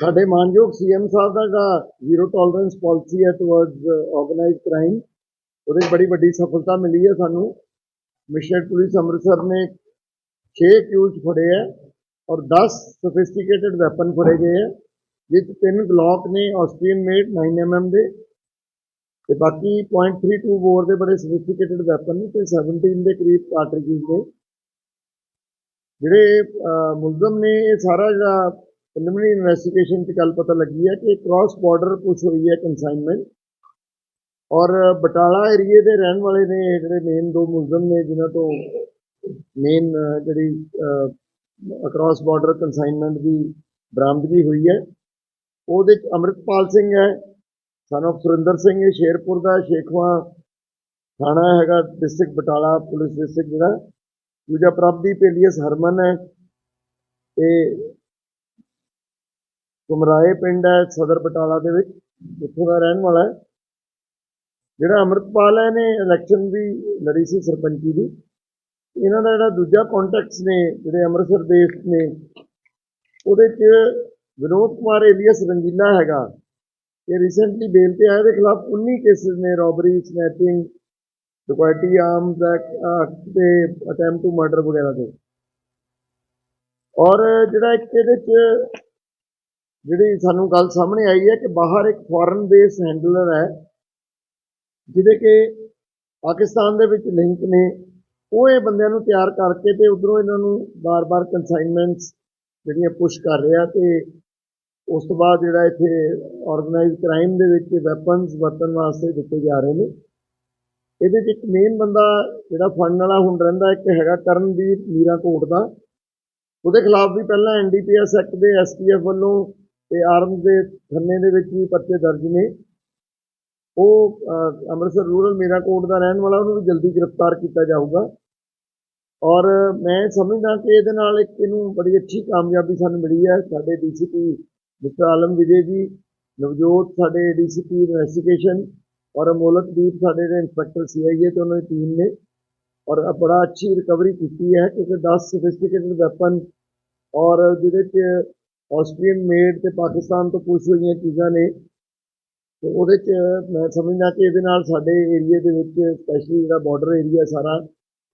ਸਾਡੇ ਮਾਨਯੋਗ ਸੀਐਮ ਸਾਹਿਬ ਦਾ ਜਿਹੜਾ ਜ਼ੀਰੋ ਟੋਲਰੈਂਸ ਪਾਲਿਸੀ ਹੈ ਟੁਵਰਡਸ ਆਰਗੇਨਾਈਜ਼ਡ ਕ੍ਰਾਈਮ ਉਹਦੇ 'ਚ ਬੜੀ ਵੱਡੀ ਸਫਲਤਾ ਮਿਲੀ ਹੈ ਸਾਨੂੰ। ਮਿਸ਼ਨਰੀ ਪੁਲਿਸ ਅੰਮ੍ਰਿਤਸਰ ਨੇ 6 ਅਕਿਊਜ਼ ਫੜੇ ਹੈ ਔਰ 10 ਸੋਫਿਸਟੀਕੇਟਡ ਵੈਪਨ ਫੜੇ ਗਏ ਹੈ, ਜਿਸ 'ਚ ਤਿੰਨ ਗਲੌਕ ਨੇ ਆਸਟਰੀਅਨ ਮੇਡ 9 mm ਦੇ ਤੇ ਬਾਕੀ .32 ਬੋਰ ਦੇ ਬੜੇ ਸੋਫਿਸਟੀਕੇਟਡ ਵੈਪਨ ਨੇ ਤੇ 17 ਦੇ ਕਰੀਬ ਕਾਰਟ੍ਰਿਜਸ ਨੇ। ਜਿਹੜੇ ਮੁਲਜ਼ਮ ਨੇ ਇਹ ਸਾਰਾ ਜਿਹੜਾ ਪ੍ਰੀਲਿਮਿਨਰੀ ਇਨਵੈਸਟੀਗੇਸ਼ਨ ਚ ਗੱਲ ਪਤਾ ਲੱਗੀ ਹੈ ਕਿ ਕ੍ਰਾਸ ਬਾਰਡਰ ਪੁਸ਼ ਹੋਈ ਹੈ ਕਨਸਾਈਨਮੈਂਟ ਔਰ ਬਟਾਲਾ ਏਰੀਏ ਦੇ ਰਹਿਣ ਵਾਲੇ ਨੇ ਜਿਹੜੇ ਮੇਨ ਦੋ ਮੁਲਜ਼ਮ ਨੇ, ਜਿਨ੍ਹਾਂ ਤੋਂ ਮੇਨ ਜਿਹੜੀ ਅਕ੍ਰਾਸ ਬਾਰਡਰ ਕਨਸਾਈਨਮੈਂਟ ਦੀ ਬਰਾਮਦਗੀ ਹੋਈ ਹੈ। ਉਹਦੇ ਚ ਅੰਮ੍ਰਿਤਪਾਲ ਸਿੰਘ ਹੈ ਸਨ of ਸੁਰਿੰਦਰ ਸਿੰਘ ਇਹ ਸ਼ੇਰਪੁਰ ਦਾ ਸ਼ੇਖਵਾ ਥਾਣਾ ਹੈਗਾ ਡਿਸਟ੍ਰਿਕਟ ਬਟਾਲਾ ਪੁਲਿਸ ਡਿਸਟ੍ਰਿਕਟ ਜਿਹੜਾ। ਦੂਜਾ ਪ੍ਰਭਦੀਪ ਏਲੀਅਸ ਹਰਮਨ ਹੈ, ਤੇ ਕੁਮਰਾਏ ਪਿੰਡ ਹੈ, ਸਦਰ ਬਟਾਲਾ ਦੇ ਵਿੱਚ ਇੱਥੋਂ ਦਾ ਰਹਿਣ ਵਾਲਾ ਹੈ। ਜਿਹੜਾ ਅੰਮ੍ਰਿਤਪਾਲ ਹੈ ਨੇ ਇਲੈਕਸ਼ਨ ਵੀ ਲੜੀ ਸੀ ਸਰਪੰਚੀ ਦੀ। ਇਹਨਾਂ ਦਾ ਜਿਹੜਾ ਦੂਜਾ ਕੰਟੈਕਟਸ ਨੇ, ਜਿਹੜੇ ਅੰਮ੍ਰਿਤਸਰ ਬੇਸਡ ਨੇ, ਉਹਦੇ 'ਚ ਵਿਨੋਦ ਕੁਮਾਰ ਏਲੀਅਸ ਰੰਗੀਲਾ ਹੈਗਾ। ਇਹ ਰੀਸੈਂਟਲੀ ਬੇਲ ਤੇ ਆਇਆ ਦੇ ਖਿਲਾਫ 19 ਕੇਸਿਸ ਨੇ ਰੋਬਰੀ ਸਨੈਚਿੰਗ ਡਕੈਟੀ ਆਰਮਸ ਐਕਟ ਤੇ ਅਟੈਂਪਟ ਟੂ ਮਰਡਰ ਵਗੈਰਾ ਦੇ। ਔਰ ਜਿਹੜਾ ਇੱਕ ਇਹਦੇ 'ਚ ਜਿਹੜੀ ਸਾਨੂੰ ਗੱਲ ਸਾਹਮਣੇ ਆਈ ਹੈ ਕਿ ਬਾਹਰ ਇੱਕ ਫੋਰਨ ਬੇਸ ਹੈਂਡਲਰ ਹੈ, ਜਿਹਦੇ ਕਿ ਪਾਕਿਸਤਾਨ ਦੇ ਵਿੱਚ ਲਿੰਕ ਨੇ, ਉਹ ਇਹ ਬੰਦਿਆਂ ਨੂੰ ਤਿਆਰ ਕਰਕੇ ਤੇ ਉਧਰੋਂ ਇਹਨਾਂ ਨੂੰ ਬਾਰ-ਬਾਰ ਕਨਸਾਈਨਮੈਂਟਸ ਜਿਹੜੀਆਂ ਪੁਸ਼ ਕਰ ਰਿਹਾ ਤੇ ਉਸ ਤੋਂ ਬਾਅਦ ਜਿਹੜਾ ਇੱਥੇ ਆਰਗੇਨਾਈਜ਼ ਕ੍ਰਾਈਮ ਦੇ ਵਿੱਚ ਵੈਪਨਸ ਵਰਤਣ ਵਾਸਤੇ ਦਿੱਤੇ ਜਾ ਰਹੇ ਨੇ। ਇਹਦੇ 'ਚ ਇੱਕ ਮੇਨ ਬੰਦਾ ਜਿਹੜਾ ਫੜਨ ਵਾਲਾ ਹੁਣ ਰਹਿੰਦਾ, ਇੱਕ ਹੈਗਾ ਕਰਨਦੀਪ ਮੀਰਾ ਕੋਟ ਦਾ। ਉਹਦੇ ਖਿਲਾਫ ਵੀ ਪਹਿਲਾਂ ਐਨਡੀਪੀਐਸ ਐਕਟ ਦੇ ਐਸਟੀਐਫ ਵੱਲੋਂ ਤੇ ਆਰਮਸ ਦੇ ਥੰਨੇ ਦੇ ਵਿੱਚ ਵੀ ਪਰਚੇ ਦਰਜ ਨੇ। ਉਹ ਅੰਮ੍ਰਿਤਸਰ ਰੂਰਲ ਮੇਰਾ ਕੋਟ ਦਾ ਰਹਿਣ ਵਾਲਾ, ਉਹਨੂੰ ਵੀ ਜਲਦੀ ਗ੍ਰਿਫਤਾਰ ਕੀਤਾ ਜਾਊਗਾ। ਔਰ ਮੈਂ ਸਮਝਦਾ ਕਿ ਇਹਦੇ ਨਾਲ ਇੱਕ ਇਹਨੂੰ ਬੜੀ ਅੱਛੀ ਕਾਮਯਾਬੀ ਸਾਨੂੰ ਮਿਲੀ ਹੈ। ਸਾਡੇ ਡੀਸੀਪੀ ਮਿਸਟਰ ਆਲਮ ਵਿਜੇ ਜੀ, ਨਵਜੋਤ ਸਾਡੇ ਡੀਸੀਪੀ ਇਨਵੈਸਟੀਗੇਸ਼ਨ ਔਰ ਅਮੋਲਕਦੀਪ ਸਾਡੇ ਦੇ ਇੰਸਪੈਕਟਰ ਸੀਆਈਏ ਤੇ ਉਹਨਾਂ ਦੀ ਟੀਮ ਨੇ। ਔਰ ਬੜਾ ਅੱਛੀ ਰਿਕਵਰੀ ਕੀਤੀ ਹੈ। ਕਿਉਂਕਿ 10 ਸੋਫਿਸਟੀਕੇਟਡ ਵੈਪਨ ਔਰ ਜਿਹਦੇ ਚ ਆਸਟਰੀਅਨ ਮੇਡ ਤੇ ਪਾਕਿਸਤਾਨ ਤੋਂ ਪੁਸ਼ ਹੋਈਆਂ ਚੀਜ਼ਾਂ ਨੇ। ਤੇ ਉਹਦੇ ਚ ਮੈਂ ਸਮਝਦਾ ਕਿ ਇਹਦੇ ਨਾਲ ਸਾਡੇ ਏਰੀਆ ਦੇ ਵਿੱਚ ਸਪੈਸ਼ਲੀ ਜਿਹੜਾ ਬਾਰਡਰ ਏਰੀਆ ਸਾਰਾ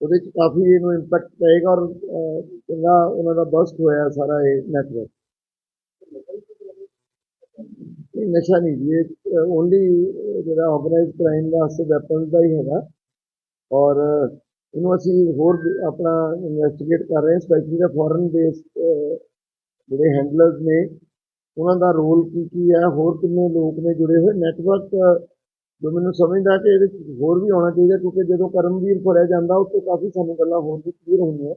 ਉਹਦੇ ਚ ਕਾਫੀ ਇਹਨੂੰ ਇੰਪੈਕਟ ਪਏਗਾ ਔਰ ਅਹ, ਚੰਗਾ ਉਹਨਾਂ ਦਾ ਬਸਟ ਹੋਇਆ ਸਾਰਾ ਇਹ ਨੈਟਵਰਕ ਨਸ਼ਾ ਨਹੀਂ ਜੀ ਇਹ ਓਨਲੀ ਜਿਹੜਾ ਆਰਗੇਨਾਈਜ਼ ਕ੍ਰਾਈਮ ਵਾਸਤੇ ਵੈਪਨਸ ਦਾ ਹੀ ਹੈਗਾ। ਔਰ ਇਹਨੂੰ ਅਸੀਂ ਹੋਰ ਆਪਣਾ ਇਨਵੈਸਟੀਗੇਟ ਕਰ ਰਹੇ ਹਾਂ ਸਪੈਸ਼ਲੀ ਦਾ ਫੋਰਨ ਬੇਸ ਜਿਹੜੇ ਹੈਂਡਲਰਸ ਨੇ, ਉਹਨਾਂ ਦਾ ਰੋਲ ਕੀ ਕੀ ਹੈ ਹੋਰ ਕਿੰਨੇ ਲੋਕ ਨੇ ਜੁੜੇ ਹੋਏ? ਨੈਟਵਰਕ ਜੋ ਮੈਨੂੰ ਸਮਝਦਾ ਕਿ ਇਹਦੇ 'ਚ ਹੋਰ ਵੀ ਆਉਣਾ ਚਾਹੀਦਾ, ਕਿਉਂਕਿ ਜਦੋਂ ਕਰਮਵੀਰ ਭਰਿਆ ਜਾਂਦਾ, ਉਸ ਤੋਂ ਕਾਫੀ ਸਾਨੂੰ ਗੱਲਾਂ ਹੋਰ ਵੀ ਕਲੀਅਰ ਹੁੰਦੀਆਂ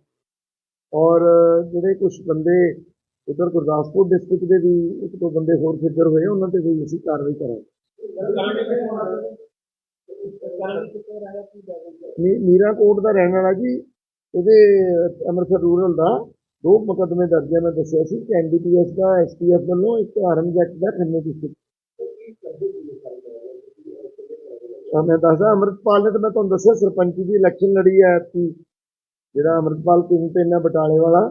ਔਰ ਜਿਹੜੇ ਕੁਝ ਬੰਦੇ ਉਧਰ ਗੁਰਦਾਸਪੁਰ ਡਿਸਟ੍ਰਿਕਟ ਦੇ ਵੀ ਇੱਕ ਦੋ ਬੰਦੇ ਹੋਰ ਫਿਕਰ ਹੋਏ, ਉਹਨਾਂ ਤੇ ਵੀ ਅਸੀਂ ਕਾਰਵਾਈ ਕਰਾਂਗੇ। ਮੀ- ਮੀਰਾ ਕੋਟ ਦਾ ਰਹਿਣ ਵਾਲਾ ਜੀ, ਇਹਦੇ ਅੰਮ੍ਰਿਤਸਰ ਰੂਰਲ ਦਾ। ਦੋ ਮੁਕੱਦਮੇ ਦਰਜ ਹੈ ਮੈਂ ਦੱਸਿਆ ਸੀ ਕਿ ਐਨਡੀਪੀਐਸ ਦਾ ਐਸਟੀਐਫ ਵੱਲੋਂ ਇੱਕ ਆਰਮ ਐਕਟ ਦਾ ਖੰਨੇ ਡਿਸਟ੍ਰਿਕਟ ਤਾਂ ਮੈਂ ਦੱਸਦਾ, ਅੰਮ੍ਰਿਤਪਾਲ ਨੇ ਤਾਂ ਮੈਂ ਤੁਹਾਨੂੰ ਦੱਸਿਆ, ਸਰਪੰਚੀ ਦੀ ਇਲੈਕਸ਼ਨ ਲੜੀ ਹੈ ਐਤਕੀ। ਜਿਹੜਾ ਅੰਮ੍ਰਿਤਪਾਲ ਕਿੰਗ ਪਿੰਨ ਹੈ ਬਟਾਲੇ ਵਾਲਾ,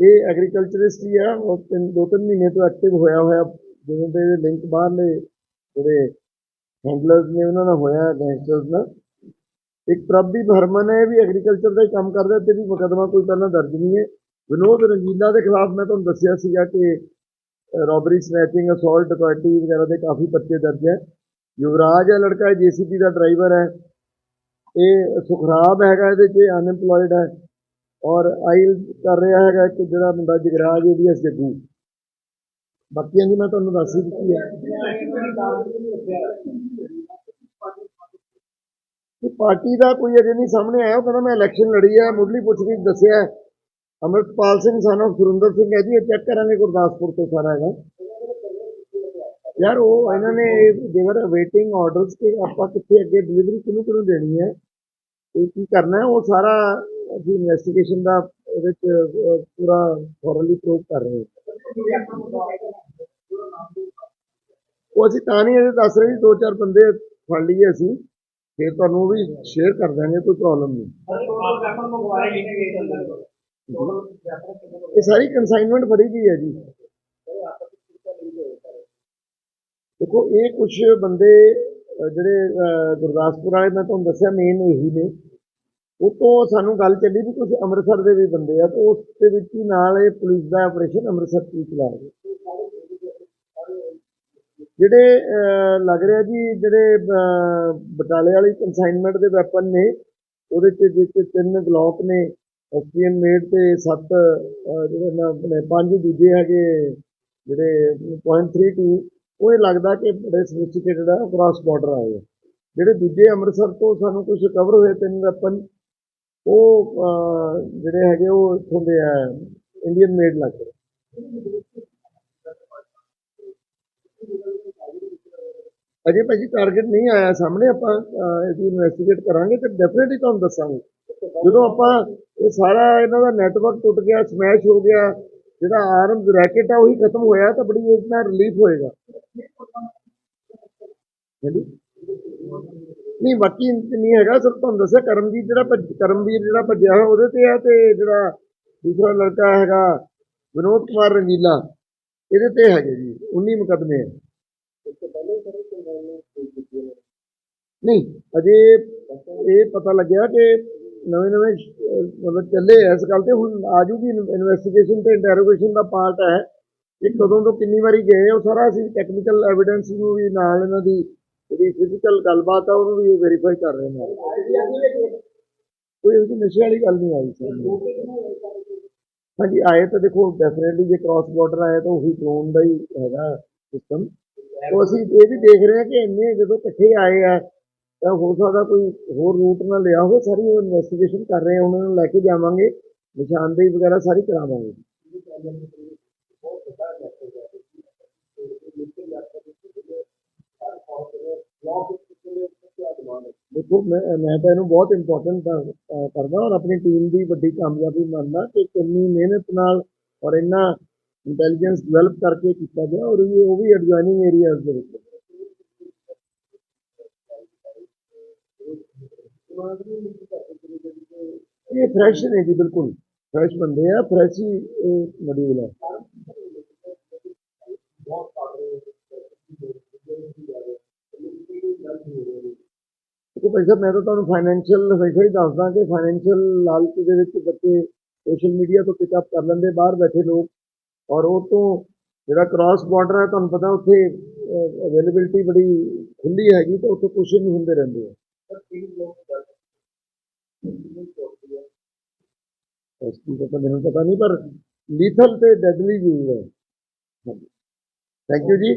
ਇਹ ਐਗਰੀਕਲਚਰਿਸਟ ਹੀ ਆ, ਉਹ ਤਿੰਨ, ਦੋ ਤਿੰਨ ਮਹੀਨੇ ਤੋਂ ਐਕਟਿਵ ਹੋਇਆ ਹੋਇਆ, ਜਿਵੇਂ ਦੇ ਲਿੰਕ ਬਾਹਰਲੇ ਜਿਹੜੇ ਹੈਂਡਲਰਸ ਨੇ, ਉਹਨਾਂ ਨਾਲ ਹੋਇਆ ਗੈਂਗਸਟਰਸ ਨਾਲ। ਇੱਕ ਪ੍ਰਭਦੀਪ ਹਰਮਨ ਹੈ ਇਹ ਵੀ ਐਗਰੀਕਲਚਰ ਦਾ ਹੀ ਕੰਮ ਕਰਦਾ, ਤੇ ਵੀ ਮੁਕੱਦਮਾ ਕੋਈ ਪਹਿਲਾਂ ਦਰਜ ਨਹੀਂ ਹੈ। ਵਿਨੋਦ ਰੰਗੀਲਾ ਦੇ ਖਿਲਾਫ ਮੈਂ ਤੁਹਾਨੂੰ ਦੱਸਿਆ ਸੀਗਾ ਕਿ ਰੋਬਰੀ ਸਨੈਚਿੰਗ ਅਸੌਲਟ ਡਕੈਟੀ ਵਗੈਰਾ ਦੇ ਕਾਫੀ ਪਰਚੇ ਦਰਜ ਹੈ। ਯੁਵਰਾਜ ਹੈ, ਲੜਕਾ ਜੀਸੀਪੀ ਦਾ ਡਰਾਈਵਰ ਹੈ। ਇਹ ਸੁਖਰਾਬ ਹੈਗਾ ਇਹਦੇ 'ਚ ਅਨਐਮਪਲੋਇਡ ਹੈ। ਔਰ ਆਈਲ ਕਰ ਰਿਹਾ ਹੈਗਾ ਕਿ ਜਿਹੜਾ ਮੁੰਡਾ ਜਗਰਾਜ ਏਲੀਅਸ ਜੱਗੂ। ਬਾਕੀਆਂ ਦੀ ਮੈਂ ਤੁਹਾਨੂੰ ਦੱਸ ਹੀ ਦਿੱਤੀ ਹੈ। ਪਾਰਟੀ ਦਾ ਕੋਈ ਅਜੇ ਨਹੀਂ ਸਾਹਮਣੇ ਆਇਆ, ਉਹ ਕਹਿੰਦਾ ਮੈਂ ਇਲੈਕਸ਼ਨ ਲੜੀ ਹੈ, ਮੁੱਢਲੀ ਪੁੱਛਗਿੱਛ ਦੱਸਿਆ ਹੈ। ਅੰਮ੍ਰਿਤਪਾਲ ਸਿੰਘ ਸਾਨੂੰ, ਸੁਰਿੰਦਰ ਸਿੰਘ ਹੈ ਜੀ, ਇਹ ਚੈੱਕ ਕਰਾਂਗੇ ਗੁਰਦਾਸਪੁਰ ਤੋਂ ਸਾਰਾ ਹੈਗਾ ਯਾਰ ਉਹ ਇਹਨਾਂ ਨੇ ਦੇਵਰ ਵੇਟਿੰਗ ਆਰਡਰਸ ਕਿ ਆਪਾਂ ਕਿੱਥੇ ਅੱਗੇ ਡਿਲੀਵਰੀ ਕਿਹਨੂੰ ਕਿਹਨੂੰ ਦੇਣੀ ਹੈ, ਤੇ ਕੀ ਕਰਨਾ ਹੈ, ਉਹ ਸਾਰਾ ਅਸੀਂ ਇਨਵੈਸਟੀਗੇਸ਼ਨ ਦਾ ਉਹਦੇ ਚ ਪੂਰਾ ਥੋਰਲੀ ਪ੍ਰੂਵ ਕਰ ਰਹੇ ਉਹ ਅਸੀਂ ਤਾਂ ਨਹੀਂ ਇਹ ਦੱਸ ਰਹੇ ਦੋ ਚਾਰ ਬੰਦੇ ਫੜ ਲਈਏ ਅਸੀਂ, ਫਿਰ ਤੁਹਾਨੂੰ ਉਹ ਵੀ ਸ਼ੇਅਰ ਕਰ ਦਾਂਗੇ ਕੋਈ ਪ੍ਰੋਬਲਮ ਨਹੀਂ ਇਹ ਸਾਰੀ ਕਨਸਾਈਨਮੈਂਟ ਫੜੀ ਗਈ ਹੈ ਜੀ। ਦੇਖੋ ਇਹ ਕੁਝ ਬੰਦੇ ਜਿਹੜੇ ਗੁਰਦਾਸਪੁਰ ਵਾਲੇ ਮੈਂ ਤੁਹਾਨੂੰ ਦੱਸਿਆ ਮੇਨ ਇਹੀ ਨੇ। ਉਹ ਤੋਂ ਸਾਨੂੰ ਗੱਲ ਚੱਲੀ ਵੀ ਕੁਝ ਅੰਮ੍ਰਿਤਸਰ ਦੇ ਵੀ ਬੰਦੇ ਆ ਤੇ ਉਸ ਦੇ ਵਿੱਚ ਹੀ ਨਾਲ ਇਹ ਪੁਲਿਸ ਦਾ ਆਪਰੇਸ਼ਨ ਅੰਮ੍ਰਿਤਸਰ 'ਚ ਚਲਾ ਰਹੇ ਜਿਹੜੇ ਅਹ, ਲੱਗ ਰਿਹਾ ਜੀ ਜਿਹੜੇ ਬਟਾਲੇ ਵਾਲੀ ਕੰਸਾਈਨਮੈਂਟ ਦੇ ਵੈਪਨ ਨੇ ਉਹਦੇ ਚ ਜਿਸ ਤਿੰਨ ਗਲੌਕ ਨੇ ਆਸਟਰੀਅਨ ਮੇਡ ਤੇ ਸੱਤ ਜਿਹੜੇ ਨਾ ਆਪਣੇ ਪੰਜ ਦੂਜੇ ਹੈਗੇ, ਜਿਹੜੇ .32 ਉਹ ਇਹ ਲੱਗਦਾ ਕਿ ਬੜੇ ਸੋਫਿਸਟੀਕੇਟਡ ਆ ਕ੍ਰਾਸ ਬਾਰਡਰ ਆਏ ਆ। ਜਿਹੜੇ ਦੂਜੇ ਅੰਮ੍ਰਿਤਸਰ ਤੋਂ ਸਾਨੂੰ ਕੁਝ ਕਵਰ ਹੋਏ, ਤਿੰਨ ਵੈਪਨ ਉਹ ਜਿਹੜੇ ਹੈਗੇ, ਉਹ ਇੱਥੋਂ ਦੇ ਆ ਇੰਡੀਅਨ ਮੇਡ ਲੱਗਦੇ ਰਹੇ। ਅਜੇ ਭਾਜੀ ਟਾਰਗੇਟ ਨਹੀਂ ਆਇਆ, ਸਾਹਮਣੇ ਆਪਾਂ ਇਹਦੀ ਇਨਵੈਸਟੀਗੇਟ ਕਰਾਂਗੇ ਤੇ ਡੈਫੀਨਿਟਲੀ ਤੁਹਾਨੂੰ ਦੱਸਾਂਗੇ। ਜਦੋਂ ਆਪਾਂ ਇਹ ਸਾਰਾ ਇਹਨਾਂ ਦਾ ਨੈਟਵਰਕ ਟੁੱਟ ਗਿਆ ਸਮੈਸ਼ ਹੋ ਗਿਆ, ਜਿਹੜਾ ਆਰਮਸ ਰੈਕਟ ਆ ਉਹੀ ਖਤਮ ਹੋਇਆ ਤਾਂ ਬੜੀ ਇਸ ਨਾਲ ਰਿਲੀਫ ਹੋਏਗਾ। ਨਹੀਂ, ਬਾਕੀ ਨਹੀਂ ਹੈਗਾ ਸਿਰਫ ਤੁਹਾਨੂੰ ਦੱਸਿਆ ਕਰਮਜੀਤ ਜਿਹੜਾ ਕਰਮਵੀਰ ਜਿਹੜਾ ਭੱਜਿਆ ਹੋਇਆ ਉਹਦੇ ਤੇ ਆ ਤੇ ਜਿਹੜਾ ਦੂਸਰਾ ਲੜਕਾ ਹੈਗਾ ਵਿਨੋਦ ਕੁਮਾਰ ਰੰਗੀਲਾ, ਇਹਦੇ ਤੇ ਹੈਗੇ ਜੀ 19 ਮੁਕੱਦਮੇ ਹੈ ਨਹੀਂ, ਅਜੇ ਇਹ ਪਤਾ ਲੱਗਿਆ ਕਿ ਨਵੇਂ ਨਵੇਂ ਮਤਲਬ ਚੱਲੇ ਇਸ ਗੱਲ ਤੇ ਹੁਣ ਆਜੂਗੀ ਇਨਵੈਸਟੀਗੇਸ਼ਨ ਤੇ ਇੰਟਰੋਗੇਸ਼ਨ ਦਾ ਪਾਰਟ ਹੈ ਕਿ ਕਦੋਂ ਤੋਂ ਕਿੰਨੀ ਵਾਰੀ ਗਏ ਉਹ ਸਾਰਾ ਅਸੀਂ ਟੈਕਨੀਕਲ ਐਵੀਡੈਂਸ ਨੂੰ ਵੀ ਨਾਲ ਇਹਨਾਂ ਦੀ ਜਿਹੜੀ ਫਿਜ਼ੀਕਲ ਗੱਲਬਾਤ ਆ, ਉਹਨੂੰ ਵੀ ਵੈਰੀਫਾਈ ਕਰ ਰਹੇ ਨੇ। ਕੋਈ ਇਹੋ ਨਸ਼ੇ ਵਾਲੀ ਗੱਲ ਨਹੀਂ ਆਈ ਸਰ ਹਾਂਜੀ, ਆਏ ਤਾਂ ਦੇਖੋ ਡੈਫੀਨਿਟਲੀ ਜੇ ਕ੍ਰਾਸ ਬਾਰਡਰ ਆਏ ਤਾਂ ਉਹੀ ਡਰੋਨ ਦਾ ਹੀ ਹੈਗਾ ਸਿਸਟਮ ਉਹ ਅਸੀਂ ਇਹ ਵੀ ਦੇਖ ਰਹੇ ਹਾਂ ਕਿ ਇੰਨੇ ਜਦੋਂ ਇਕੱਠੇ ਆਏ ਆ ਤਾਂ ਹੋ ਸਕਦਾ ਕੋਈ ਹੋਰ ਰੂਟ ਨਾਲ ਲਿਆ ਹੋਵੇ, ਸਾਰੀ ਉਹ ਇਨਵੈਸਟੀਗੇਸ਼ਨ ਕਰ ਰਹੇ ਆ, ਉਹਨਾਂ ਨੂੰ ਲੈ ਕੇ ਜਾਵਾਂਗੇ, ਨਿਸ਼ਾਨਦੇਹੀ ਵਗੈਰਾ ਸਾਰੀ ਕਰਾਵਾਂਗੇ। ਦੇਖੋ, ਮੈਂ ਮੈਂ ਤਾਂ ਇਹਨੂੰ ਬਹੁਤ ਇੰਪੋਰਟੈਂਟ ਕਰਦਾ ਔਰ ਆਪਣੀ ਟੀਮ ਦੀ ਵੱਡੀ ਕਾਮਯਾਬੀ ਮੰਨਦਾ ਕਿ ਕਿੰਨੀ ਮਿਹਨਤ ਨਾਲ ਔਰ ਇੰਨਾ ਇੰਟੈਲੀਜੈਂਸ ਡਿਵੈਲਪ ਕਰਕੇ ਕੀਤਾ ਗਿਆ ਔਰ ਇਹ ਉਹ ਵੀ ਐਡਜੋਇਨਿੰਗ ਏਰੀਆਜ਼ ਦੇ ਵਿੱਚ। ਇਹ ਫਰੈਸ਼ ਨੇ ਜੀ ਬਿਲਕੁਲ ਫਰੈਸ਼ ਬੰਦੇ ਆ ਫਰੈਸ਼ ਹੀ ਇਹ ਮੋਡਿਊਲ ਹੈ ਦੇਖੋ ਭਾਈ ਸਾਹਿਬ ਮੈਂ ਤਾਂ ਤੁਹਾਨੂੰ ਫਾਈਨੈਂਸ਼ੀਅਲ ਹਮੇਸ਼ਾ ਹੀ ਦੱਸਦਾ ਕਿ ਫਾਈਨੈਂਸ਼ੀਅਲ ਲਾਲਚ ਦੇ ਵਿੱਚ ਬੱਚੇ ਸੋਸ਼ਲ ਮੀਡੀਆ ਤੋਂ ਪਿਕਅਪ ਕਰ ਲੈਂਦੇ ਬਾਹਰ ਬੈਠੇ ਲੋਕ ਔਰ ਉਹ ਤੋਂ ਜਿਹੜਾ ਕ੍ਰਾਸ ਬਾਰਡਰ ਹੈ ਤੁਹਾਨੂੰ ਪਤਾ ਉੱਥੇ ਅਵੇਲੇਬਿਲਟੀ ਬੜੀ ਖੁੱਲੀ ਹੈਗੀ ਤਾਂ ਉੱਥੇ ਕੁਛ ਨਹੀਂ ਹੁੰਦੇ ਰਹਿੰਦੇ ਆ ਉਸ ਦੀ ਤਾਂ ਮੈਨੂੰ ਪਤਾ ਨਹੀਂ, ਪਰ ਲੀਥਲ ਤੇ ਡੈਡਲੀ ਜ਼ਰੂਰ ਹੈ। ਥੈਂਕ ਯੂ ਜੀ।